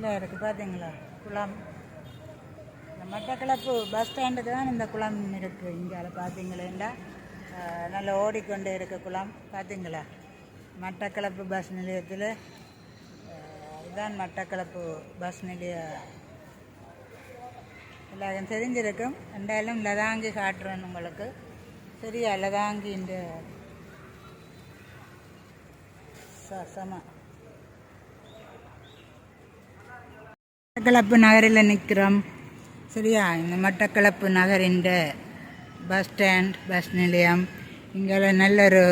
இல்லை இருக்குது பார்த்தீங்களா குளம். இந்த மட்டக்களப்பு பஸ் ஸ்டாண்டுக்கு தான் இந்த குளம் இருக்குது இங்கே பார்த்தீங்களேண்டா நல்லா ஓடிக்கொண்டே இருக்க குளம். பார்த்தீங்களா மட்டக்களப்பு பஸ் நிலையத்தில். இதுதான் மட்டக்களப்பு பஸ் நிலைய. எல்லாரும் தெரிஞ்சிருக்கும். ரெண்டாயிரம் லதாங்கி காட்டுறேன் உங்களுக்கு. சரியா? லதாங்கி இந்த ச- சம மட்டக்களப்பு நகரில் நிற்கிறோம். சரியா? இந்த மட்டக்களப்பு நகரின் பஸ் ஸ்டாண்ட் பஸ் நிலையம். இங்கே நல்ல ஒரு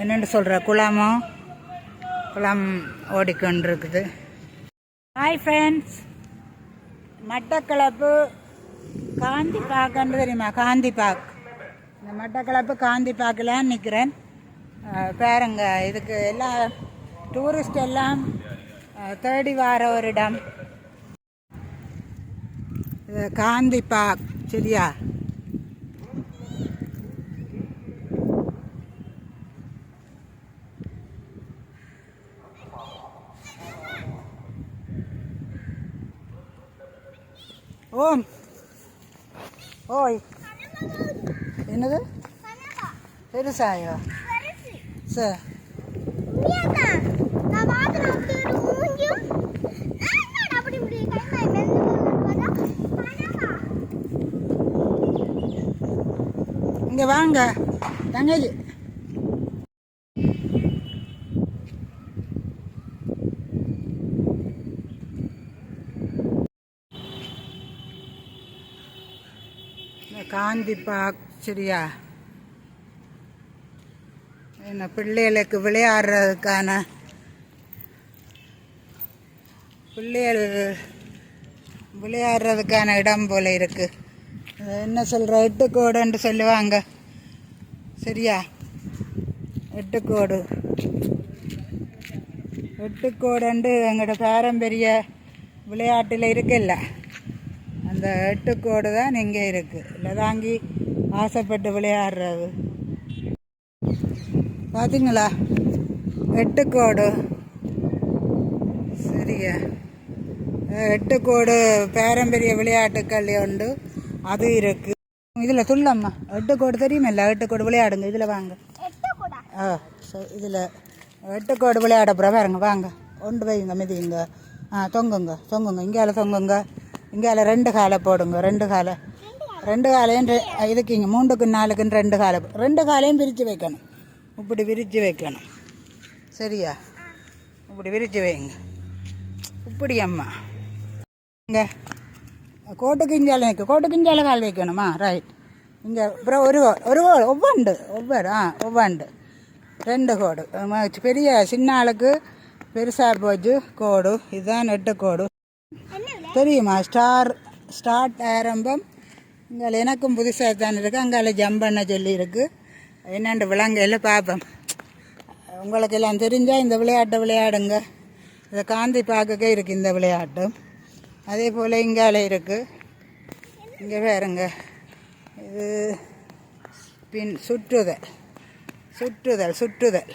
என்னென்னு சொல்கிற குளமோ குளம் ஓடிக்கொண்டிருக்குது. ஹாய் ஃப்ரெண்ட்ஸ் மட்டக்களப்பு காந்தி பார்க்குன்னு தெரியுமா? காந்தி பார்க் இந்த மட்டக்களப்பு காந்தி பார்க்கில் நிற்கிறேன் பாருங்க இதுக்கு எல்லாம் டூரிஸ்ட் எல்லாம் தேடி வார ஒரு இடம். காந்தி பார்க் சரியா? ஓம். ஓய். என்னது? பெருசாயோ? சார் இங்கே வாங்க. தங்கச்சி. காந்தி பார்க் சரியா? என்ன பிள்ளைகளுக்கு விளையாடுறதுக்கான பிள்ளைகள் விளையாடுறதுக்கான இடம் போல இருக்குது என்ன சொல்கிற எட்டுக்கோடுன்ட்டு சொல்லுவாங்க. சரியா? எட்டுக்கோடு எட்டுக்கோடுண்டு எங்களோட பாரம்பரிய விளையாட்டில் இருக்குல்ல? அந்த எட்டுக்கோடு தான் இங்கே இருக்குது லதாங்கி ஆசைப்பட்டு விளையாடுறது. பார்த்தீங்களா எட்டுக்கோடு சரியா? எட்டுக்கோடு பாரம்பரிய விளையாட்டுக்கள் உண்டு. அது இருக்கு. இதில் துள்ளம்மா எட்டுக்கோடு தெரியுமில்ல எட்டுக்கோடு விளையாடுங்க. இதில் வாங்க. ஆ இதில். எட்டுக்கோடு விளையாட பாருங்க வாங்க. ஒன்று வைங்க மிதிங்க. ஆ தொங்குங்க தொங்குங்க. இங்கால தொங்குங்க. இங்கால ரெண்டு காலை போடுங்க ரெண்டு காலை. ரெண்டு காலையும் இதுக்கு இங்கே மூண்டுக்கு நாலுக்குன்னு ரெண்டு காலை. ரெண்டு காலையும் பிரித்து வைக்கணும். இப்படி விரித்து வைக்கணும். சரியா? இப்படி விரித்து வைங்க. இப்படி அம்மா. இங்கே. கோட்டு கிஞ்சால நிற்க கோட்டு கிஞ்சால கால் வைக்கணுமா ரைட் இங்கே அப்புறம் ஒரு ஒரு கோ- ஒவ்வொண்டு ஒவ்வொரு ஆ ஒவ்வொண்டு ரெண்டு கோடு பெரிய சின்ன ஆளுக்கு பெருசாக போச்சு கோடு இதுதான் நெட்டு கோடு தெரியுமா ஸ்டார் ஸ்டார்ட் ஆரம்பம் இங்கே எனக்கும் புதுசாக தான் இருக்குது அங்கால ஜம்ப் பண்ண சொல்லியிருக்கு என்னென்று விலங்கையில் பார்ப்போம் உங்களுக்கு எல்லாம் தெரிஞ்சால் இந்த விளையாட்டை விளையாடுங்க இந்த காந்தி பார்க்கக்கே இருக்குது இந்த விளையாட்டு அதே போல் இங்கால இருக்குது இங்கே வேறுங்க இது பின் சுற்றுதல். சுற்றுதல் சுற்றுதல்.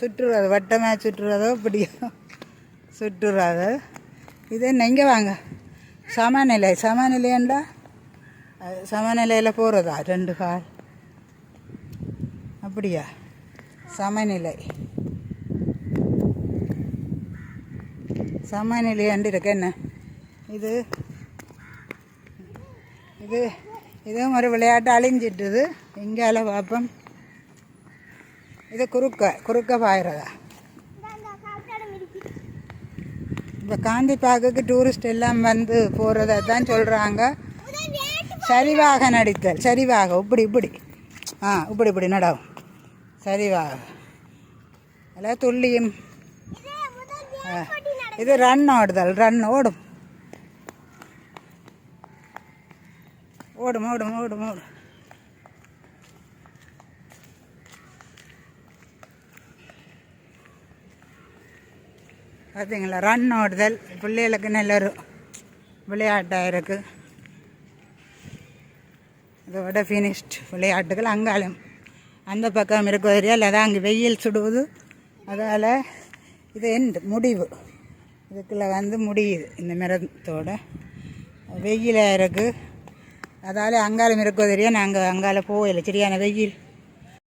சுற்றுறது வட்டமாக சுற்றுறதோ பிடிக்கும் சுற்றுறது. இது என்ன? இங்கே வாங்க. சமநிலை. சமநிலைண்டா அது சமநிலையில் போகிறதா ரெண்டு கால். அப்படியா? சமநிலை. சமநிலையாண்டு இருக்க. என்ன? இது. இது. இதுவும் ஒரு விளையாட்டு அழிஞ்சிட்டுது. இங்கால பார்ப்போம் இது குறுக்க குறுக்க பாயிறதா? இப்போ காந்தி பார்க்குக்கு டூரிஸ்ட் எல்லாம் வந்து போகிறத தான் சொல்கிறாங்க சரிவாக நடித்தல். சரிவாக. இப்படி இப்படி. ஆ இப்படி இப்படி. நடாவும் சரிவாக. எல்லாம் துள்ளியும். ஆ, இது ரன் ஓடுதல் ரன் ஓடும். ஓடும் ஓடும் ஓடும் ஓடும். பார்த்தீங்களா ரன் ஓடுதல் பிள்ளைகளுக்கு நல்ல ஒரு விளையாட்டாக இருக்குது இதோட ஃபினிஷ்ட் விளையாட்டுகள் அங்காலும் அந்த பக்கம் இருக்கிற இல்லை அதான் அங்கே வெயில் சுடுவது. அதால் இது எண்டு முடிவு. இதுக்குள்ளே வந்து முடியுது இந்த மரத்தோட. வெயிலாக இருக்குது அதால் அங்காலம் இருக்கோ தெரியும் நாங்கள் அங்கால போகல. சரியான வெயில்.